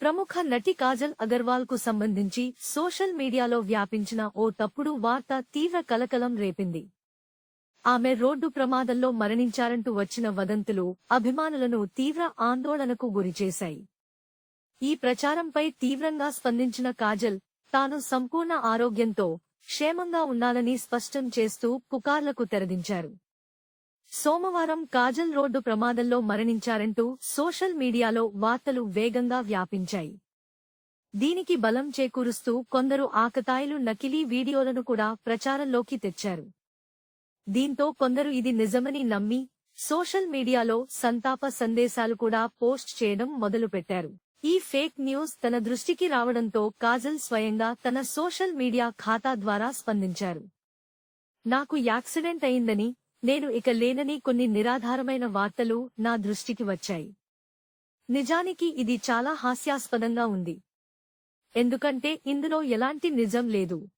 ప్రముఖ నటి కాజల్ అగర్వాల్కు సంబంధించి సోషల్ మీడియాలో వ్యాపించిన ఓ తప్పుడు వార్త తీవ్ర కలకలం రేపింది. ఆమె రోడ్డు ప్రమాదంలో మరణించారంటూ వచ్చిన వదంతులు అభిమానులను తీవ్ర ఆందోళనకు గురిచేశాయి. ఈ ప్రచారంపై తీవ్రంగా స్పందించిన కాజల్ తాను సంపూర్ణ ఆరోగ్యంతో క్షేమంగా ఉన్నానని స్పష్టం చేస్తూ పుకార్లకు తెరదించారు. సోమవారం కాజల్ రోడ్డు ప్రమాదంలో మరణించారంటూ సోషల్ మీడియాలో వార్తలు వేగంగా వ్యాపించాయి. దీనికి బలం చేకూరుస్తూ కొందరు ఆకతాయిలు నకిలీ వీడియోలను కూడా ప్రచారంలోకి తెచ్చారు. దీంతో కొందరు ఇది నిజమని నమ్మి సోషల్ మీడియాలో సంతాప సందేశాలు కూడా పోస్ట్ చేయడం మొదలుపెట్టారు. ఈ ఫేక్ న్యూస్ తన దృష్టికి రావడంతో కాజల్ స్వయంగా తన సోషల్ మీడియా ఖాతా ద్వారా స్పందించారు. నాకు యాక్సిడెంట్ అయిందని నేను ఇక లేనని కొన్ని నిరాధారమైన వార్తలు నా దృష్టికి వచ్చాయి. నిజానికి ఇది చాలా హాస్యాస్పదంగా ఉంది. ఎందుకంటే ఇందులో ఎలాంటి నిజం లేదు.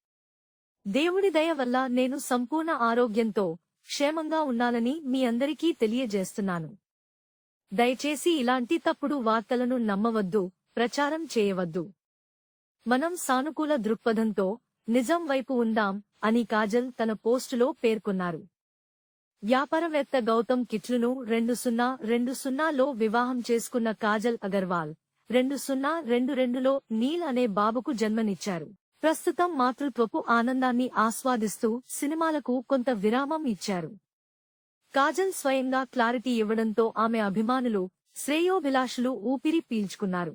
దేవుడి దయ వల్ల నేను సంపూర్ణ ఆరోగ్యంతో క్షేమంగా ఉన్నానని మీ అందరికీ తెలియజేస్తున్నాను. దయచేసి ఇలాంటి తప్పుడు వార్తలను నమ్మవద్దు ప్రచారం చేయవద్దు. మనం సానుకూల దృక్పథంతో నిజం వైపు ఉందాం అని కాజల్ తన పోస్టులో పేర్కొన్నారు. వ్యాపారవేత్త గౌతమ్ కిట్లును రెండు సున్నా రెండు సున్నాలో వివాహం చేసుకున్న కాజల్ అగర్వాల్ రెండు సున్నా రెండు రెండులో నీల్ అనే బాబుకు జన్మనిచ్చారు. ప్రస్తుతం మాతృత్వపు ఆనందాన్ని ఆస్వాదిస్తూ సినిమాలకు కొంత విరామం ఇచ్చారు. కాజల్ స్వయంగా క్లారిటీ ఇవ్వడంతో ఆమె అభిమానులు శ్రేయోభిలాషులు ఊపిరి పీల్చుకున్నారు.